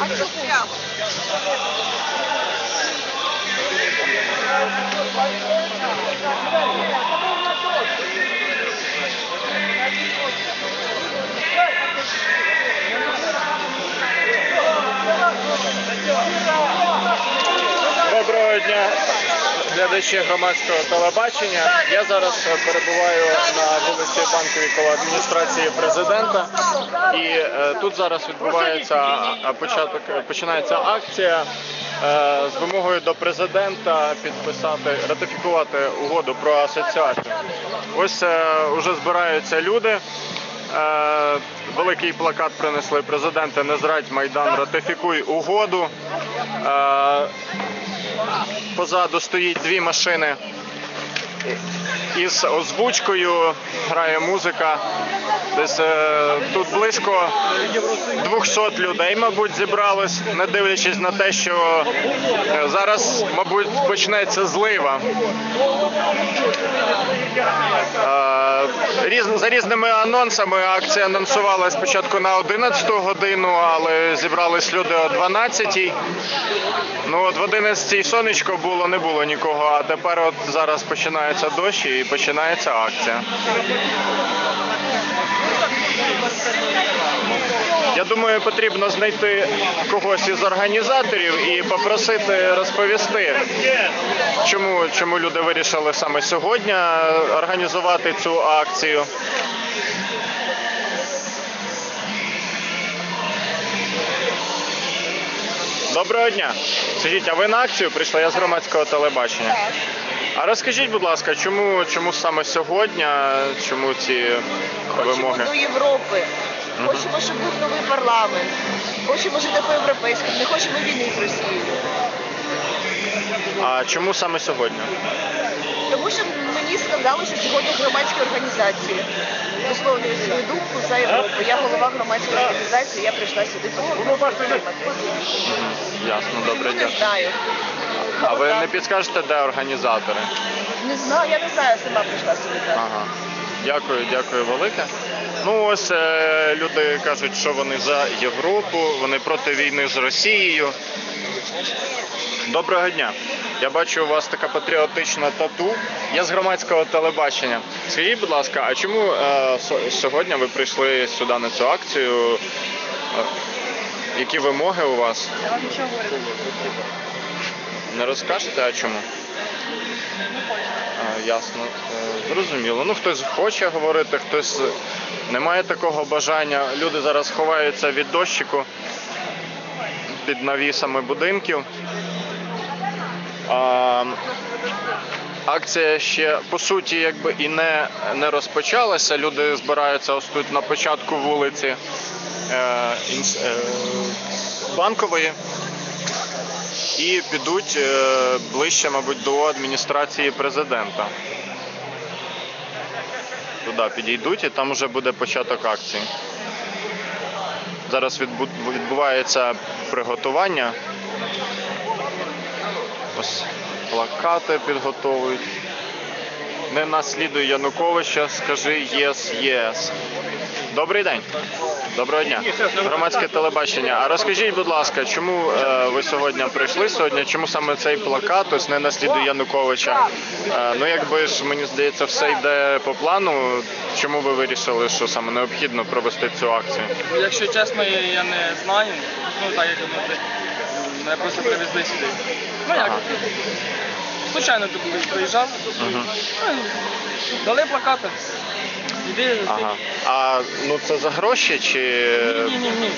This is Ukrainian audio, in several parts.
아축구야. Доброго дня, глядачі громадського телебачення. Я зараз е, перебуваю на вулиці Банковій адміністрації президента. І е, тут зараз відбувається початок, е, починається акція з вимогою до президента підписати, ратифікувати угоду про асоціацію. Ось е, уже збираються люди. Великий плакат принесли президенти Не зрадь Майдан, ратифікуй угоду. Позаду стоїть дві машини із озвучкою, грає музика. Десь е, тут близько 200 людей, мабуть, зібралось, не дивлячись на те, що е, зараз, мабуть, почнеться злива. Е, за різними анонсами акція анонсувала спочатку на 11 годину, але зібрались люди о 12. Ну от в 11 сонечко було, не було нікого, а тепер от зараз починається дощ і починається акція. Я думаю, потрібно знайти когось із організаторів і попросити розповісти, чому, чому люди вирішили саме сьогодні організувати цю акцію. Доброго дня. Скажіть, а ви на акцію прийшли? Я з громадського телебачення. А розкажіть, будь ласка, чому, чому саме сьогодні, чому ці Хочемо вимоги? до Європи. Хочемо, щоб був новий парламент. Хочемо жити по-європейському. Не хочемо війни з Росією. А чому саме сьогодні? Тому що мені сказали, що сьогодні громадські організації висловлюють свою думку за Європу. Я голова громадської організації, я прийшла сюди підтримати. Ясно, добре, Ну, не знаю. А ви не підскажете, де організатори? Не знаю, я не знаю, сама прийшла сюди. так. Ага. Дякую, дякую велике. Ну ось е, люди кажуть, що вони за Європу, вони проти війни з Росією. Доброго дня. Я бачу у вас така патріотична тату. Я з громадського телебачення. Скажіть, будь ласка, а чому е, со- сьогодні ви прийшли сюди на цю акцію? Е, які вимоги у вас? Я вам нічого говорю. Не розкажете, а чому? А, ясно. Е, Зрозуміло. Ну, хтось хоче говорити, хтось не має такого бажання. Люди зараз ховаються від дощику під навісами будинків. А, акція ще по суті якби і не, не розпочалася. Люди збираються ось тут на початку вулиці е, е, банкової і підуть е, ближче, мабуть, до адміністрації президента. Туди підійдуть і там вже буде початок акції. Зараз відбувається приготування. Ось плакати підготовують. Не наслідуй Януковича, скажи єс, єс. Добрий день. Доброго дня. Громадське телебачення. А розкажіть, будь ласка, чому е, ви сьогодні прийшли сьогодні? Чому саме цей плакат? Ось не наслідуй Януковича. Е, ну якби ж мені здається, все йде по плану. Чому ви вирішили, що саме необхідно провести цю акцію? Ну, Якщо чесно, я я не знаю. Ну так як мене просто привезли сюди. Ну як? Ага. Случайно тут приїжджав. Ну, дали плакати. Іди. Ага. А ну це за гроші чи Ні, ні, ні.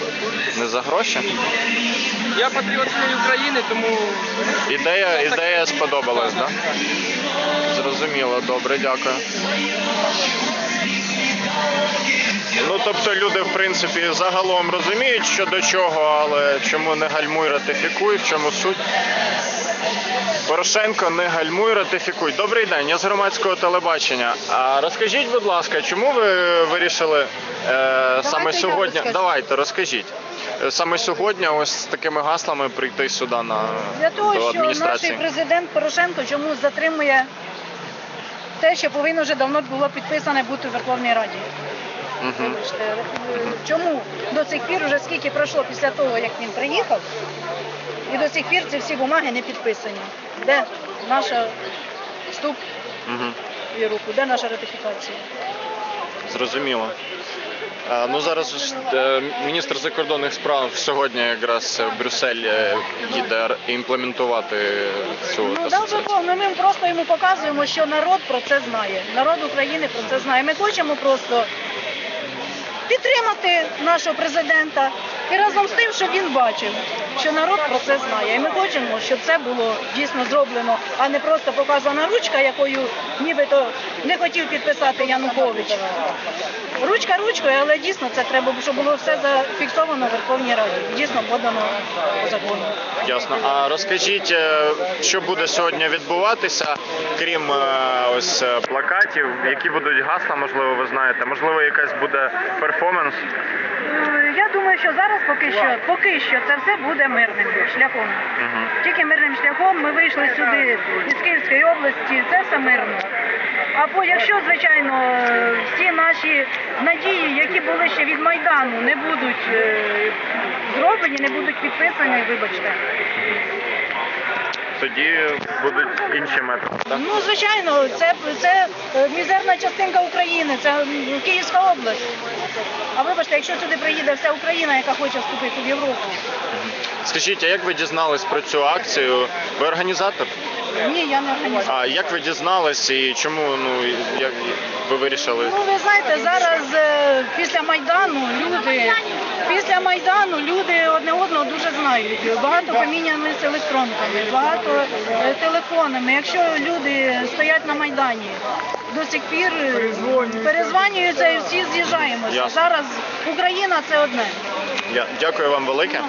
не за гроші? Я патріот своєї України, тому Ідея, ідея сподобалась, так? Да? Зрозуміло, добре, дякую. Ну, тобто люди, в принципі, загалом розуміють, що до чого, але чому не гальмуй, ратифікуй, в чому суть. Порошенко не гальмуй, ратифікуй. Добрий день, я з громадського телебачення. А розкажіть, будь ласка, чому ви вирішили е, саме сьогодні? Давайте, розкажіть. Е, Саме сьогодні ось з такими гаслами прийти сюди на Для того, до що наш адміністрації. президент Порошенко чомусь затримує те, що повинно вже давно було підписане бути у Верховній Раді. Мгм. Вибачте, е, чому до цих пір уже скільки пройшло після того, як він приїхав, і до цих пір ці всі бумаги не підписані. Де наша вступ Мгм. в руку, де наша ратифікація? Зрозуміло. Ну зараз ж, е, міністр закордонних справ сьогодні якраз в Брюссель е, їде імплементувати цю Ну, да, асоціацію. безумовно, ми просто йому показуємо, що народ про це знає. Народ України про це знає. Ми хочемо просто підтримати нашого президента і разом з тим, щоб він бачив, що народ про це знає. І ми хочемо, щоб це було дійсно зроблено, а не просто показана ручка, якою нібито не хотів підписати Янукович. Ручка ручкою, але дійсно це треба, щоб було все зафіксовано в Верховній Раді. Дійсно подано по закону. Ясно. А розкажіть, е, що буде сьогодні відбуватися, крім е, ось е, плакатів, які будуть гасла, можливо, ви знаєте, можливо, якась буде перформанс. Е, Я думаю, що зараз поки що, поки що це все буде мирним шляхом. Тільки мирним шляхом ми вийшли сюди із Київської області, це все мирно. Або якщо, звичайно, всі наші надії, які були ще від Майдану, не будуть е, зроблені, не будуть підписані, вибачте. Тоді будуть інші методи. Так? Ну, звичайно, це, це е, мізерна частинка України, це Київська область. А вибачте, якщо сюди приїде вся Україна, яка хоче вступити в Європу. Скажіть, а як ви дізнались про цю акцію? Ви організатор? Ні, я не організую. А як ви дізнались і чому ну як ви вирішили? Ну, ви знаєте, зараз е, після Майдану люди, після Майдану люди одне одного дуже знають. Багато помінялися електронками, багато е, телефонами. Якщо люди стоять на Майдані, до сих пір е, перезванюються і всі з'їжджаємося. Ясно. Зараз Україна це одне. Я дякую вам велике.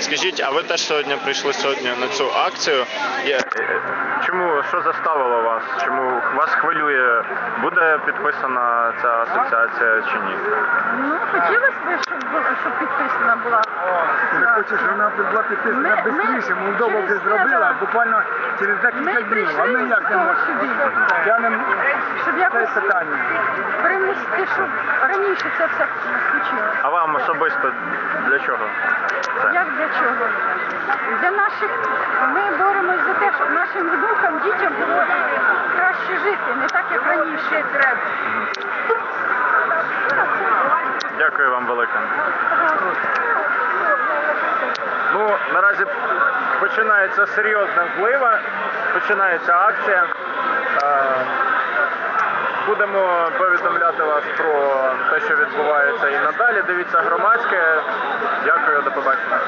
Скажіть, а ви теж сьогодні прийшли сьогодні на цю акцію? Я- е, Чому що заставило вас? Чому вас хвилює? Буде підписана ця асоціація чи ні? Ну, хотілося б, щоб, щоб підписана була. Не хочеш, вона була підписана Ми- ми Молдова вже через це, зробила, буквально через Ми декілька днів, а прийшли ми як не можемо. сюди. Тянемо Щоб це якось питання. перенести, щоб раніше це все случилося. А вам особисто для чого? Це? Як для чого? Для наших ми боремось за те, щоб нашим внукам, дітям було краще жити, не так, як раніше треба. Дякую вам велике. Ну, починається серйозна злива, починається акція. Е, Будемо повідомляти вас про те, що відбувається і надалі. Дивіться громадське. Дякую, до побачення.